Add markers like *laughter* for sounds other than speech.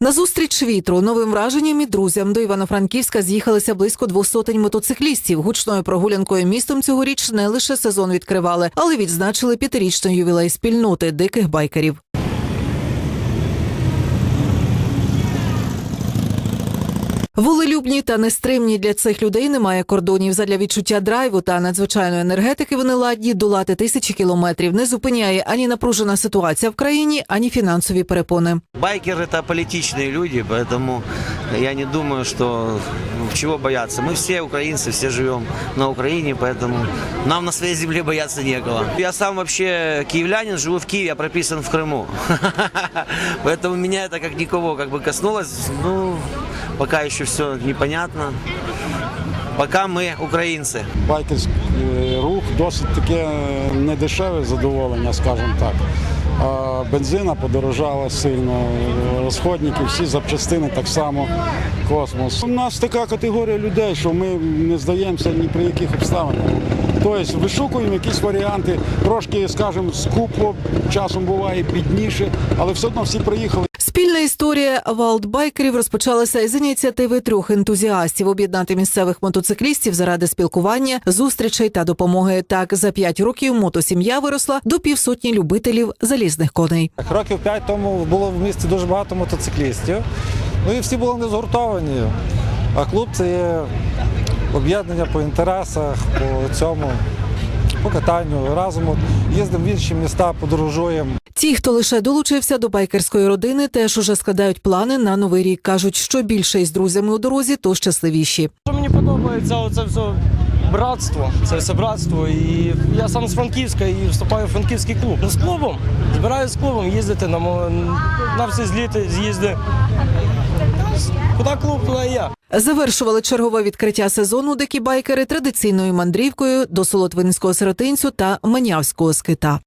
На зустріч вітру, новим враженням і друзям до Івано-Франківська з'їхалися близько двох сотень мотоциклістів. Гучною прогулянкою містом цьогоріч не лише сезон відкривали, але відзначили п'ятирічний ювілей спільноти диких байкерів. Волелюбні та нестримні для цих людей немає кордонів. Задля відчуття драйву та надзвичайної енергетики вони ладні долати тисячі кілометрів. Не зупиняє ані напружена ситуація в країні, ані фінансові перепони. Байкеры это политичные люди, поэтому я не думаю, что чего бояться. Мы все украинцы, все живем на Украине, поэтому нам на своей земле бояться некого. Я сам вообще киевлянин, живу в Киеве, я прописан в Крыму. *laughs* Поэтому меня это как никого как бы коснулось. Ну, пока еще все непонятно. Пока мы украинцы. байкерський е, рух досить таке недешеве задоволення, скажімо так. Бензина подорожала сильно, розходники, всі запчастини так само. Космос. У нас така категорія людей, що ми не здаємося ні при яких обставинах. Тобто вишукуємо якісь варіанти, трошки, скажімо, скупо, часом буває бідніше, але все одно всі приїхали. Спільна історія валдбайкерів розпочалася із ініціативи трьох ентузіастів об'єднати місцевих мотоциклістів заради спілкування, зустрічей та допомоги. Так за п'ять років мотосім'я виросла до півсотні любителів залізних коней. Років п'ять тому було в місті дуже багато мотоциклістів. Ну і всі були не згуртовані. А клуб це є об'єднання по інтересах, по цьому, по катанню. Разом от їздимо в інші міста, подорожуємо. Ті, хто лише долучився до байкерської родини, теж уже складають плани на новий рік. кажуть, що більше із друзями у дорозі, то щасливіші. Що мені подобається, оце все братство, це все братство. І я сам з Франківська і вступаю в франківський клуб. Ну, з клубом. Збираюсь з клубом їздити на, на всі зліти, з'їзди. Куди клуб, туди і я. Завершували чергове відкриття сезону дикі байкери традиційною мандрівкою до Солотвинського сиротинцю та Манявського скита.